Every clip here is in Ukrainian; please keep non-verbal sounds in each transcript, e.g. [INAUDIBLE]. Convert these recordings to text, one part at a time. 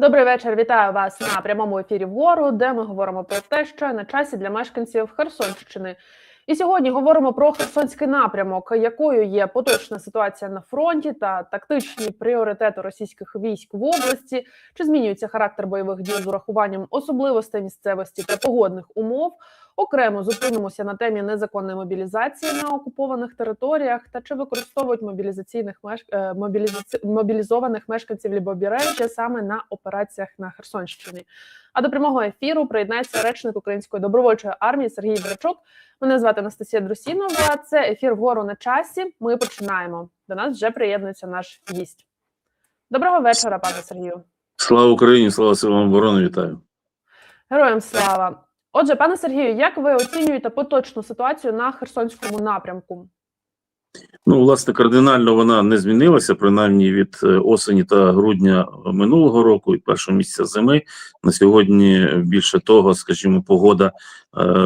Добрий вечір. Вітаю вас на прямому ефірі вгору, де ми говоримо про те, що на часі для мешканців Херсонщини. І сьогодні говоримо про Херсонський напрямок, якою є поточна ситуація на фронті та тактичні пріоритети російських військ в області, чи змінюється характер бойових дій з урахуванням особливостей місцевості та погодних умов. Окремо зупинимося на темі незаконної мобілізації на окупованих територіях та чи використовують мобілізаційних меш... е, мобілізованих мешканців Лібобережжя саме на операціях на Херсонщині. А до прямого ефіру приєднається речник Української добровольчої армії Сергій Брачук. Мене звати Анастасія Друсінова. Це ефір вгору на часі. Ми починаємо. До нас вже приєднується наш гість. Доброго вечора, пане Сергію. Слава Україні, слава силам оборони, вітаю. Героям слава. Отже, пане Сергію, як ви оцінюєте поточну ситуацію на Херсонському напрямку? Ну, власне, кардинально вона не змінилася, принаймні від е, осені та грудня минулого року і першого місяця зими. На сьогодні більше того, скажімо, погода е,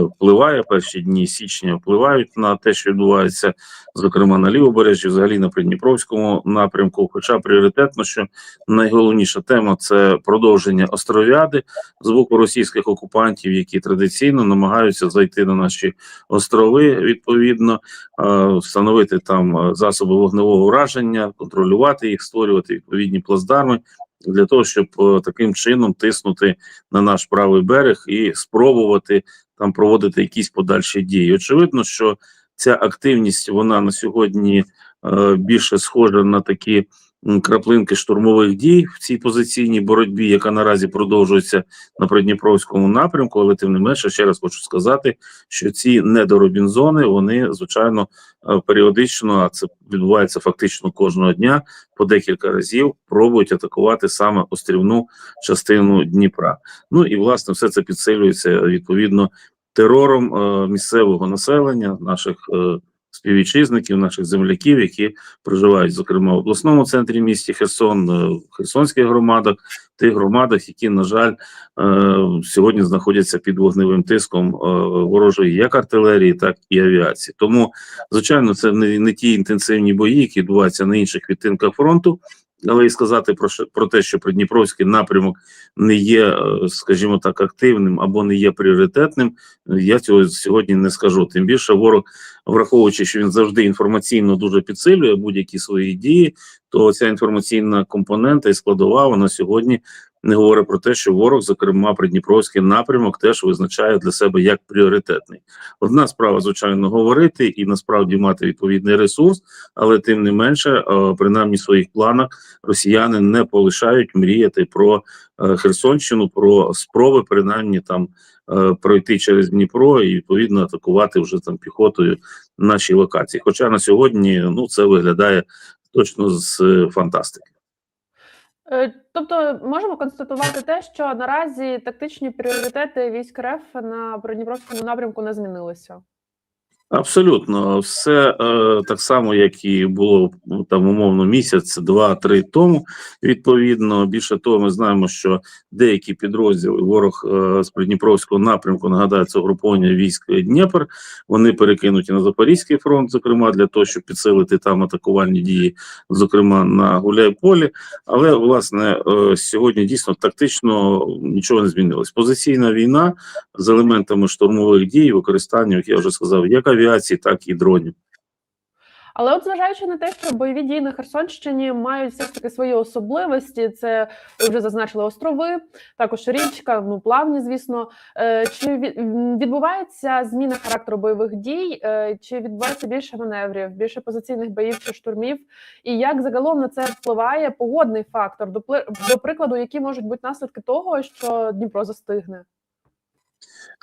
впливає. Перші дні січня впливають на те, що відбувається, зокрема на лівобережжі, взагалі на Придніпровському напрямку. Хоча пріоритетно, що найголовніша тема це продовження остров'яди з боку російських окупантів, які традиційно намагаються зайти на наші острови відповідно, е, встановити там е, засоби вогневого ураження, контролювати їх, створювати відповідні плацдарми для того, щоб е, таким чином тиснути на наш правий берег і спробувати там проводити якісь подальші дії. Очевидно, що ця активність вона на сьогодні е, більше схожа на такі краплинки штурмових дій в цій позиційній боротьбі, яка наразі продовжується на Придніпровському напрямку. Але тим не менше, ще раз хочу сказати, що ці недоробінзони вони звичайно е, періодично, а це відбувається фактично кожного дня, по декілька разів пробують атакувати саме острівну частину Дніпра. Ну і власне все це підсилюється відповідно терором е, місцевого населення, наших е, співвітчизників, наших земляків, які проживають, зокрема в обласному центрі місті Херсон, е, в Херсонських громадах, тих громадах, які, на жаль, е, сьогодні знаходяться під вогневим тиском ворожої як артилерії, так і авіації. Тому, звичайно, це не, не ті інтенсивні бої, які відбуваються на інших відтинках фронту. Але і сказати про про те, що Придніпровський напрямок не є, е, скажімо так, активним або не є пріоритетним, я цього сьогодні не скажу. Тим більше ворог, враховуючи, що він завжди інформаційно дуже підсилює будь-які свої дії, то ця інформаційна компонента і складова вона сьогодні не говорить про те, що ворог, зокрема, Придніпровський напрямок, теж визначає для себе як пріоритетний. Одна справа, звичайно, говорити і насправді мати відповідний ресурс, але тим не менше, е, принаймні своїх планах росіяни не полишають мріяти про е, Херсонщину, про спроби, принаймні там е, пройти через Дніпро і відповідно атакувати вже там піхотою наші локації. Хоча на сьогодні ну це виглядає точно з фантастики. Е, Тобто можемо констатувати те, що наразі тактичні пріоритети військ РФ на Придніпровському напрямку не змінилися. Абсолютно, все е, так само, як і було ну, там умовно місяць, два-три тому. Відповідно, більше того, ми знаємо, що деякі підрозділи ворог е, з Придніпровського напрямку нагадаю, це угруповання військ Дніпр. Вони перекинуті на Запорізький фронт, зокрема для того, щоб підсилити там атакувальні дії, зокрема на Гуляйполі. Але власне е, сьогодні дійсно тактично нічого не змінилось. Позиційна війна з елементами штурмових дій, використання, як я вже сказав, як авіації, так і дронів. Але от зважаючи на те, що бойові дії на Херсонщині мають все ж таки свої особливості, це вже зазначили острови, також річка, ну плавні, звісно. Е, Чи від- відбувається зміна характеру бойових дій, е, чи відбувається більше маневрів, більше позиційних боїв чи штурмів? І як загалом на це впливає погодний фактор? До прикладу, які можуть бути наслідки того, що Дніпро застигне?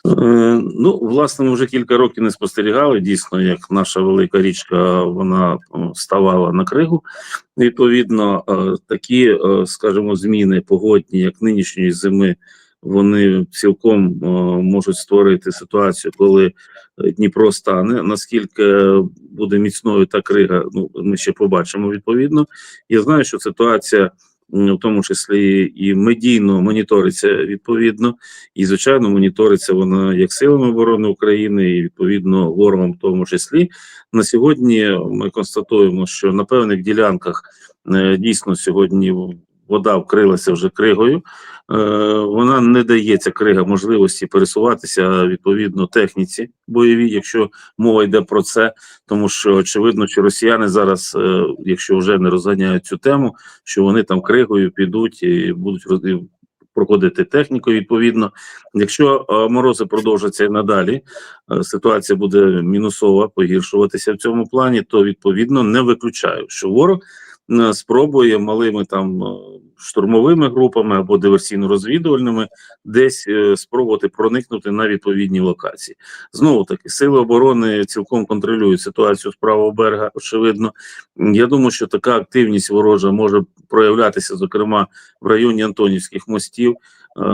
Е, Ну, власне, ми вже кілька років не спостерігали. Дійсно, як наша велика річка вона е, ставала на кригу. Відповідно, е, такі, скажімо, зміни погодні, як нинішньої зими, вони цілком можуть створити ситуацію, коли Дніпро стане. Наскільки буде міцною та крига, ну ми ще побачимо відповідно. Я знаю, що ситуація. М, В тому числі і медійно моніториться відповідно, і звичайно моніториться вона як силами оборони України, і відповідно ворогом, в тому числі. На сьогодні ми констатуємо, що на певних ділянках е, дійсно сьогодні вода вкрилася вже кригою. Е, вона не дає ця крига можливості пересуватися відповідно техніці бойовій, якщо мова йде про це, тому що очевидно, що росіяни зараз, е, якщо вже не розганяють цю тему, що вони там кригою підуть і будуть роз- проходити техніку. Відповідно, якщо е, морози продовжаться і надалі, ситуація буде мінусова, погіршуватися в цьому плані, то відповідно не виключаю, що ворог спробує малими там е, штурмовими групами або диверсійно-розвідувальними десь е, спробувати проникнути на відповідні локації. Знову таки, сили оборони цілком контролюють ситуацію з правого берега. Очевидно, я думаю, що така активність ворожа може проявлятися, зокрема в районі Антонівських мостів. Е,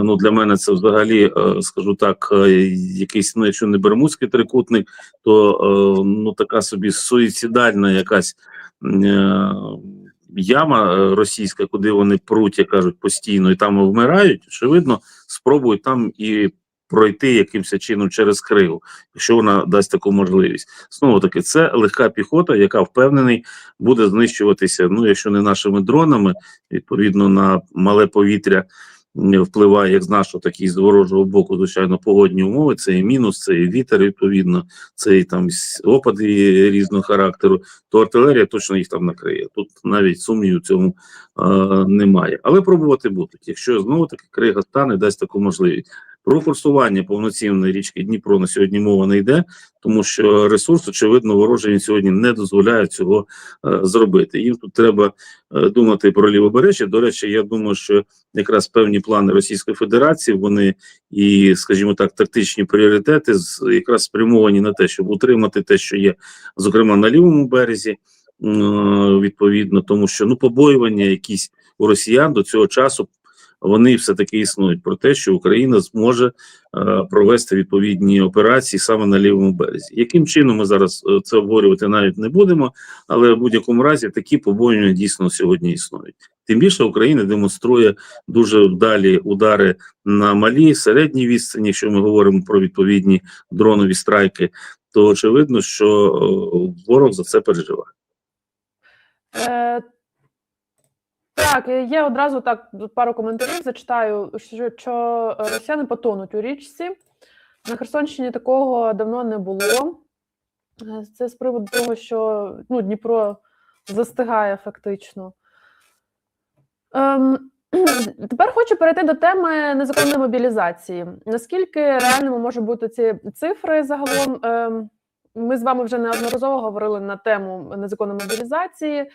Ну для мене це взагалі, е, скажу так, е, якийсь ну, якщо не бермудський трикутник, то е, ну така собі суїцидальна якась е, яма е, російська, куди вони пруть, як кажуть, постійно і там вмирають. Очевидно, спробують там і пройти якимось чином через кригу, якщо вона дасть таку можливість. Знову таки, це легка піхота, яка впевнений буде знищуватися. Ну, якщо не нашими дронами, відповідно на мале повітря впливає як з нашого, так і з ворожого боку, звичайно, погодні умови. Це і мінус, це і вітер, відповідно, це і там опади різного характеру. То артилерія точно їх там накриє. Тут навіть сумнівів цьому е, немає. Але пробувати будуть. Якщо знову таки крига стане, дасть таку можливість. Про форсування повноцінної річки Дніпро на сьогодні мова не йде, тому що ресурс, очевидно, ворожий сьогодні не дозволяє цього е, зробити. Їм тут треба е, думати про лівобережжя. До речі, я думаю, що якраз певні плани Російської Федерації вони і, скажімо так, тактичні пріоритети якраз спрямовані на те, щоб утримати те, що є, зокрема на лівому березі. м, Відповідно, тому що ну побоювання якісь у росіян до цього часу вони все таки існують про те, що Україна зможе е, провести відповідні операції саме на лівому березі. Яким чином ми зараз е, це обговорювати навіть не будемо, але в будь-якому разі такі побоювання дійсно сьогодні існують. Тим більше Україна демонструє дуже вдалі удари на малій середній відстані. Якщо ми говоримо про відповідні дронові страйки, то очевидно, що е, ворог за це переживає. Е, так, е, є одразу так пару коментарів зачитаю, що, що росіяни потонуть у річці. На Херсонщині такого давно не було. Е, Це з приводу того, що ну, Дніпро застигає фактично. Ем, [CLEARS THROAT] тепер хочу перейти до теми незаконної мобілізації. Наскільки реальними можуть бути ці цифри загалом? Ем, ми з вами вже неодноразово говорили на тему незаконної мобілізації.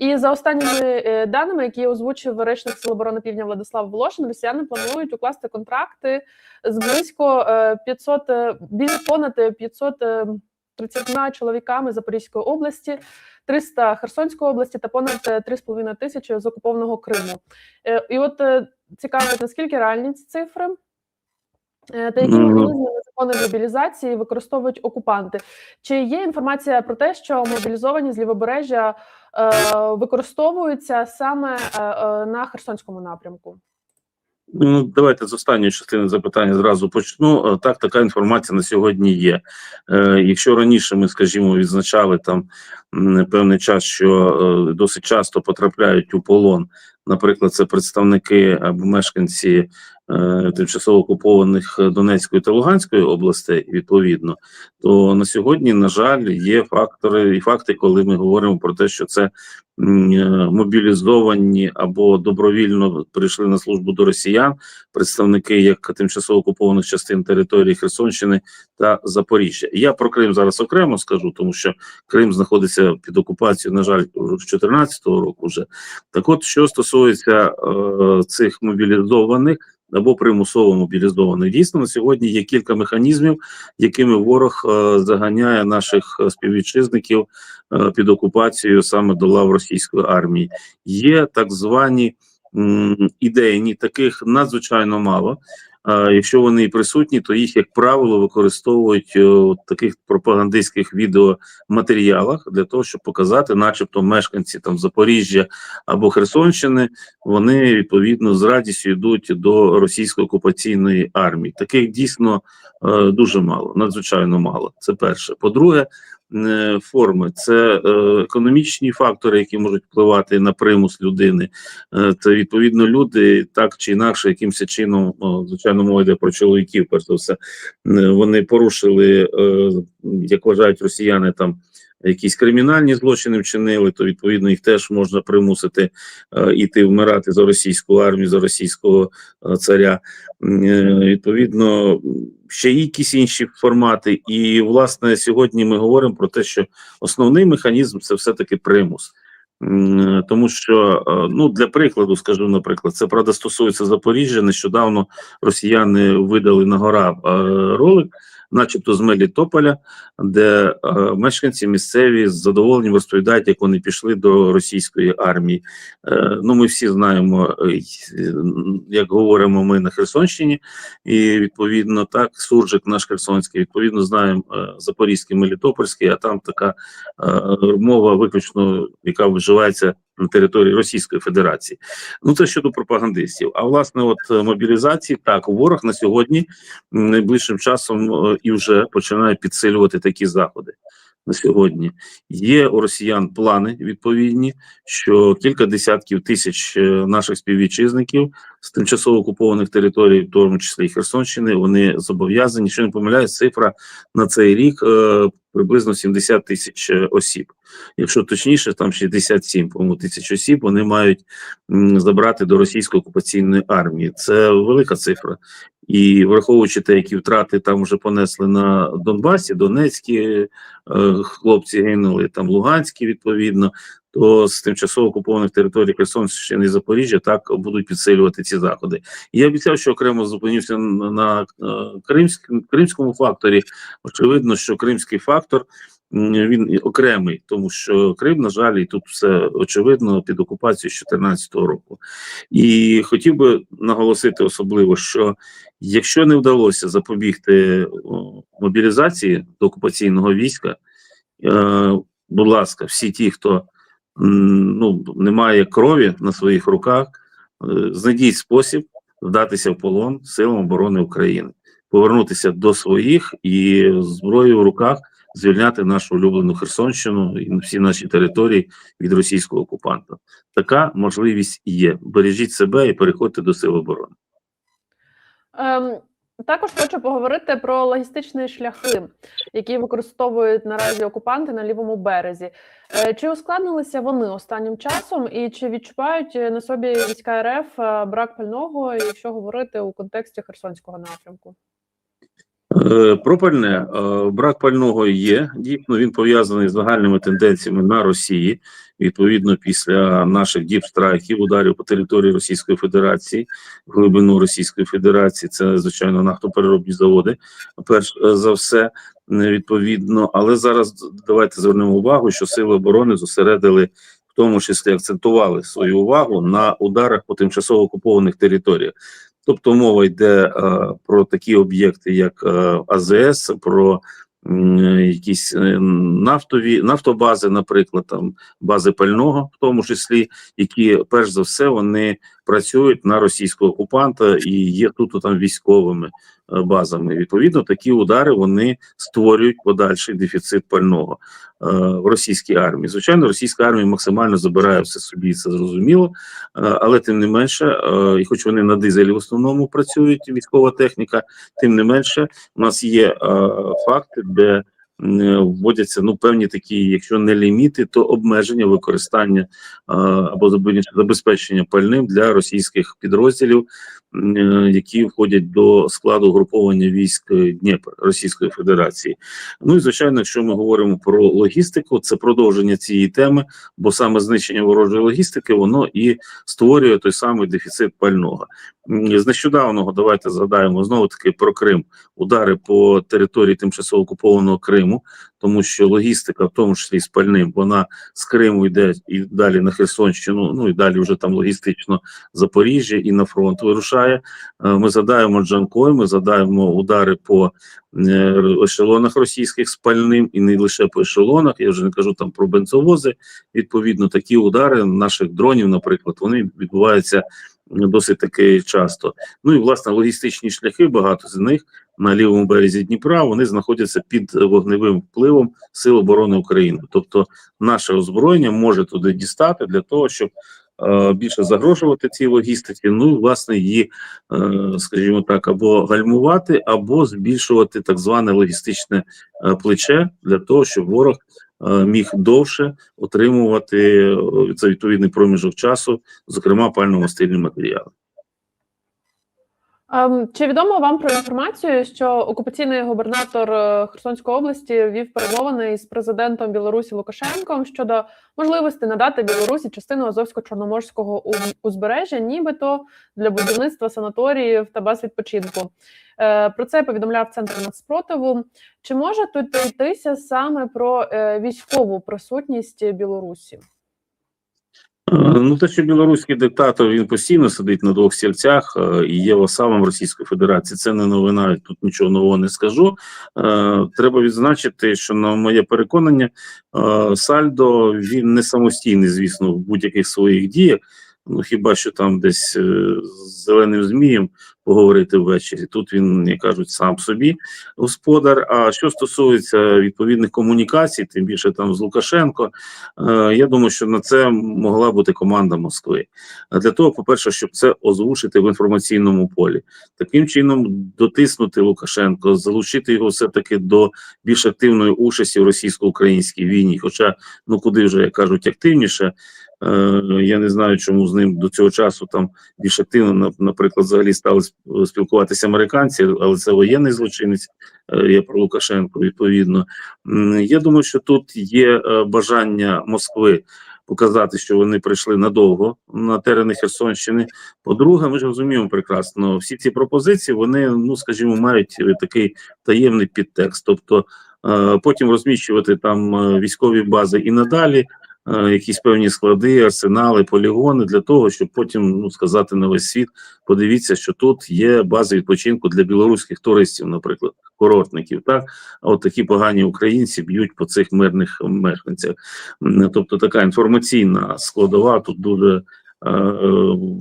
І за останніми е, даними, які озвучив речник Сил оборони Півдня Владислав Волошин, росіяни планують укласти контракти з близько е, 500, е, більш понад 530 чоловіками Запорізької області, 300 Херсонської області та понад е, 3,5 тисячі з окупованого Криму. Е, І от е, цікавить, наскільки реальні ці цифри? Е, Та які Ну, механізми незаконної мобілізації використовують окупанти? Чи є інформація про те, що мобілізовані з лівобережжя е, використовуються саме е, е, на Херсонському напрямку? Ну, давайте з останньої частини запитання зразу почну. Е, Так, така інформація на сьогодні є. Е, якщо раніше ми, скажімо, відзначали там певний час, що е, досить часто потрапляють у полон, наприклад, це представники або мешканці тимчасово окупованих Донецької та Луганської областей, відповідно, то на сьогодні, на жаль, є фактори і факти, коли ми говоримо про те, що це е, мобілізовані або добровільно прийшли на службу до росіян, представники як тимчасово окупованих частин території Херсонщини та Запоріжжя. Я про Крим зараз окремо скажу, тому що Крим знаходиться під окупацією, на жаль, з 2014 року. Вже так, от що стосується е, цих мобілізованих. Або примусово мобілізованих. Дійсно, на сьогодні є кілька механізмів, якими ворог е, заганяє наших е, співвітчизників е, під окупацією саме до лав російської армії. Є так звані ідейні, таких надзвичайно мало. А якщо вони присутні, то їх, як правило, використовують е, в таких пропагандистських відеоматеріалах для того, щоб показати, начебто, мешканці там Запоріжжя або Херсонщини, вони відповідно з радістю йдуть до російської окупаційної армії. Таких дійсно е, дуже мало, надзвичайно мало. Це перше. По-друге, е, форми: це е, економічні фактори, які можуть впливати на примус людини. Е, Це відповідно люди так чи інакше, якимось чином, звичайно, мова йде про чоловіків. Перш за все, Е, вони порушили, е, як вважають росіяни, там якісь кримінальні злочини вчинили, то відповідно їх теж можна примусити е, іти вмирати за російську армію, за російського е, царя. Е, Відповідно, ще якісь інші формати. І власне сьогодні ми говоримо про те, що основний механізм це все-таки примус. Тому що ну для прикладу, скажу, наприклад, це правда стосується Запоріжжя. Нещодавно росіяни видали на гора ролик, начебто з Мелітополя, де е, мешканці місцеві з задоволенням розповідають, як вони пішли до російської армії. Е, ну, ми всі знаємо, е, як говоримо ми на Херсонщині, і відповідно так, суржик наш Херсонський, відповідно, знаємо е, Запорізький, Мелітопольський, а там така е, мова виключно, яка вживається на території Російської Федерації. Ну це щодо пропагандистів. А власне, от е, мобілізації, так ворог на сьогодні найближчим часом е, і вже починає підсилювати такі заходи. На сьогодні є у росіян плани відповідні, що кілька десятків тисяч е, наших співвітчизників з тимчасово окупованих територій, в тому числі і Херсонщини, вони зобов'язані, що не помиляюсь, цифра на цей рік е, приблизно 70 тисяч осіб. Якщо точніше, там 67 по-моєму, тисяч осіб вони мають забрати до російської окупаційної армії. Це велика цифра. І враховуючи те, які втрати там вже понесли на Донбасі, Донецькі е, хлопці гинули, там Луганські відповідно, то з тимчасово окупованих територій Херсонщини і Запоріжжя так будуть підсилювати ці заходи. Я обіцяв, що окремо зупинюся на, на е, кримському, факторі. Очевидно, що кримський фактор він окремий, тому що Крим, на жаль, і тут все очевидно під окупацією з 2014 року. І хотів би наголосити особливо, що якщо не вдалося запобігти мобілізації до окупаційного війська, е, будь ласка, всі ті, хто ну, не має крові на своїх руках, е, знайдіть спосіб вдатися в полон силам оборони України, повернутися до своїх і зброєю в руках звільняти нашу улюблену Херсонщину і всі наші території від російського окупанта. Така можливість є. Бережіть себе і переходьте до сил оборони. Ем, також хочу поговорити про логістичні шляхи, які використовують наразі окупанти на лівому березі. Е, Чи ускладнилися вони останнім часом, і чи відчувають на собі війська РФ е, брак пального, якщо говорити у контексті Херсонського напрямку? Е, Про пальне брак пального є. Дійсно, він пов'язаний з загальними тенденціями на Росії. Відповідно, після наших діпстрайків, ударів по території Російської Федерації, глибину Російської Федерації, це звичайно нафтопереробні заводи. Перш е, за все, відповідно, але зараз давайте звернемо увагу, що сили оборони зосередили. В тому числі акцентували свою увагу на ударах по тимчасово окупованих територіях. Тобто мова йде е, про такі об'єкти, як е, АЗС, про якісь е, нафтові нафтобази, наприклад, там бази пального, в тому числі, які перш за все вони працюють на російського окупанта і є тут там військовими е, базами. Відповідно, такі удари вони створюють подальший дефіцит пального е, в російській армії. Звичайно, російська армія максимально забирає все собі, це зрозуміло. Е, але тим не менше, і хоч вони на дизелі в основному працюють, військова техніка, тим не менше, у нас є факти, де вводяться ну певні такі, якщо не ліміти, то обмеження використання е, або забезпечення- пальним для російських підрозділів, е, які входять до складу груповання військ е, Дніпр Російської Федерації. Ну і звичайно, якщо ми говоримо про логістику, це продовження цієї теми, бо саме знищення ворожої логістики воно і створює той самий дефіцит пального. З нещодавного давайте згадаємо знову таки про Крим, удари по території тимчасово окупованого Криму, тому що логістика, в тому числі з пальним, вона з Криму йде і далі на Херсонщину, ну і далі вже там логістично Запоріжжя і на фронт вирушає. Е, Ми задаємо Джанкой, ми задаємо удари по е, ешелонах російських з пальним і не лише по ешелонах. Я вже не кажу там про бензовози. Відповідно, такі удари наших дронів, наприклад, вони відбуваються досить таки часто. Ну і власне логістичні шляхи, багато з них на лівому березі Дніпра, вони знаходяться під вогневим впливом Сил оборони України. Тобто, наше озброєння може туди дістати для того, щоб е, більше загрожувати цій логістиці. Ну власне її, е, скажімо так, або гальмувати, або збільшувати так зване логістичне е, плече для того, щоб ворог міг довше отримувати е, за відповідний проміжок часу, зокрема пально-мастильні матеріали. Ем, Чи відомо вам про інформацію, що окупаційний губернатор е, Херсонської області вів перемовини із президентом Білорусі Лукашенком щодо можливості надати Білорусі частину Азовсько-Чорноморського узбережжя, нібито для будівництва санаторіїв та баз відпочинку? Е, Про це повідомляв центр нацпротиву. Чи може тут йтися саме про е, військову присутність Білорусі? Е, Ну, те, що білоруський диктатор він постійно сидить на двох стільцях е, і є васалом Російської Федерації. Це не новина, тут нічого нового не скажу. Е, Треба відзначити, що на моє переконання, Сальдо він не самостійний, звісно, в будь-яких своїх діях. Ну хіба що там десь е, з зеленим змієм поговорити ввечері. Тут він, як кажуть, сам собі господар. А що стосується відповідних комунікацій, тим більше там з Лукашенко, Е, Я думаю, що на це могла бути команда Москви. Для того, по-перше, щоб це озвучити в інформаційному полі, таким чином дотиснути Лукашенко, залучити його все-таки до більш активної участі в російсько-українській війні. Хоча, ну куди вже як кажуть, активніше. Е, Я не знаю, чому з ним до цього часу там більш активно, на- наприклад, взагалі стали спілкуватися американці, але це воєнний злочинець. е, Я про Лукашенко відповідно. Я думаю, що тут є е, бажання Москви показати, що вони прийшли надовго на терени Херсонщини. По-друге, ми ж розуміємо прекрасно, всі ці пропозиції вони, ну скажімо, мають е, такий таємний підтекст. Тобто е, потім розміщувати там е, військові бази і надалі. Е, Якісь певні склади, арсенали, полігони для того, щоб потім ну сказати на весь світ: подивіться, що тут є база відпочинку для білоруських туристів, наприклад, курортників. Так а от такі погані українці б'ють по цих мирних мешканцях. Тобто така інформаційна складова тут дуже е, е,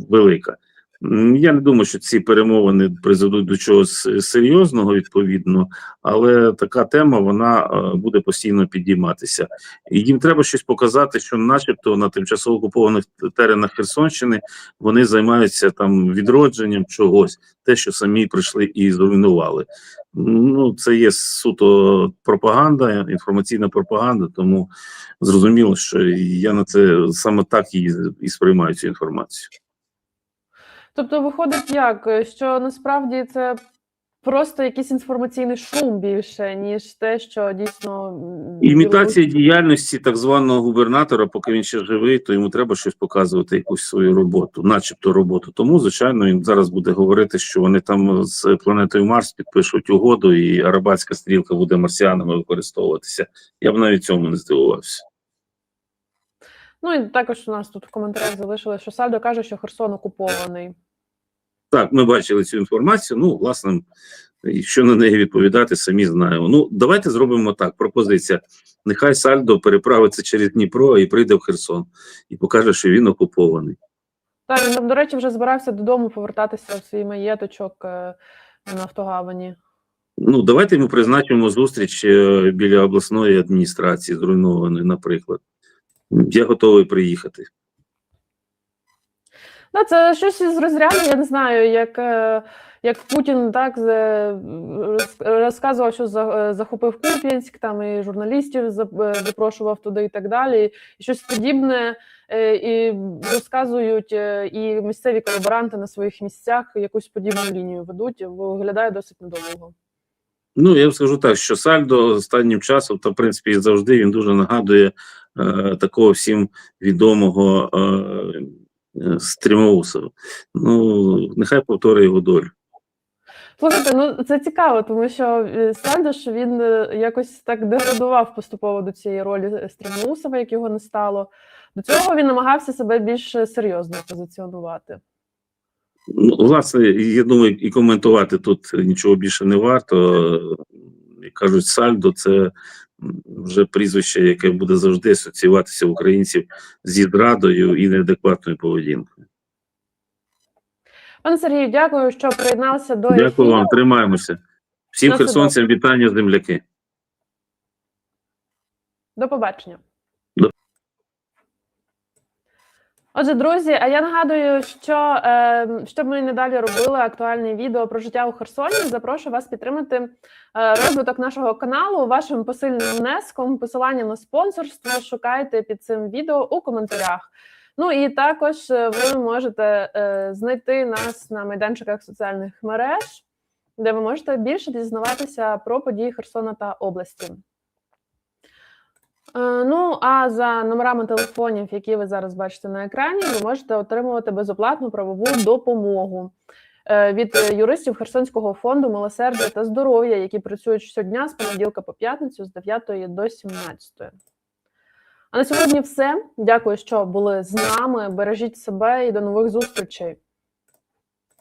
велика. Я не думаю, що ці перемовини призведуть до чогось серйозного відповідно, але така тема вона е, буде постійно підійматися. І їм треба щось показати, що, начебто, на тимчасово окупованих теренах Херсонщини вони займаються там відродженням чогось, те, що самі прийшли і зруйнували. Ну, це є суто пропаганда, інформаційна пропаганда, тому зрозуміло, що я на це саме так і, і сприймаю цю інформацію. Тобто, виходить, як що насправді це просто якийсь інформаційний шум більше, ніж те, що дійсно Імітація діяльності так званого губернатора, поки він ще живий, то йому треба щось показувати, якусь свою роботу, начебто роботу. Тому, звичайно, він зараз буде говорити, що вони там з планетою Марс підпишуть угоду, і арабатська стрілка буде марсіанами використовуватися. Я б навіть цьому не здивувався. Ну і також у нас тут в коментарях залишили, що Сальдо каже, що Херсон окупований. Так, ми бачили цю інформацію. Ну, власне, що на неї відповідати, самі знаємо. Ну, давайте зробимо так. Пропозиція. Нехай Сальдо переправиться через Дніпро і прийде в Херсон і покаже, що він окупований. Так, він, до речі, вже збирався додому повертатися в свій маєточок е, на Автогавані. Ну, давайте ми призначимо зустріч е, біля обласної адміністрації, зруйнованої, наприклад. Я готовий приїхати. Да, це щось із розряду, я не знаю, як, е, як Путін так розказував, що е, захопив Куп'янськ, там і журналістів е, запрошував туди і так далі. І щось подібне і розказують і місцеві колаборанти на своїх місцях якусь подібну лінію ведуть. Виглядає досить недовго. Ну, я вам скажу так, що Сальдо останнім часом, та в принципі завжди він дуже нагадує такого всім відомого е, е, Стрімоуса. Ну, нехай повторює його долю. Слухайте, ну це цікаво, тому що е, Сальдош він е, якось так деградував поступово до цієї ролі Стримусова, як його не стало. До цього він намагався себе більш серйозно позиціонувати. Ну, власне, я думаю, і коментувати тут нічого більше не варто. Як кажуть, сальдо це вже прізвище, яке буде завжди асоціюватися в українців зі зрадою і неадекватною поведінкою. Пане Сергію, дякую, що приєдналися до Дякую ефіру. вам, тримаємося. Всім На херсонцям вітання, земляки. До побачення. До- Отже, друзі, а я нагадую, що е, щоб ми не далі робили актуальне відео про життя у Херсоні, запрошую вас підтримати е, розвиток нашого каналу вашим посильним внеском. Посилання на спонсорство шукайте під цим відео у коментарях. Ну і також е, ви можете е, знайти нас на майданчиках соціальних мереж, де ви можете більше дізнаватися про події Херсона та області. Е, Ну, а за номерами телефонів, які ви зараз бачите на екрані, ви можете отримувати безоплатну правову допомогу е, від юристів Херсонського фонду милосердя та здоров'я, які працюють щодня з понеділка по п'ятницю з 9 до 17. А на сьогодні все. Дякую, що були з нами. Бережіть себе і до нових зустрічей.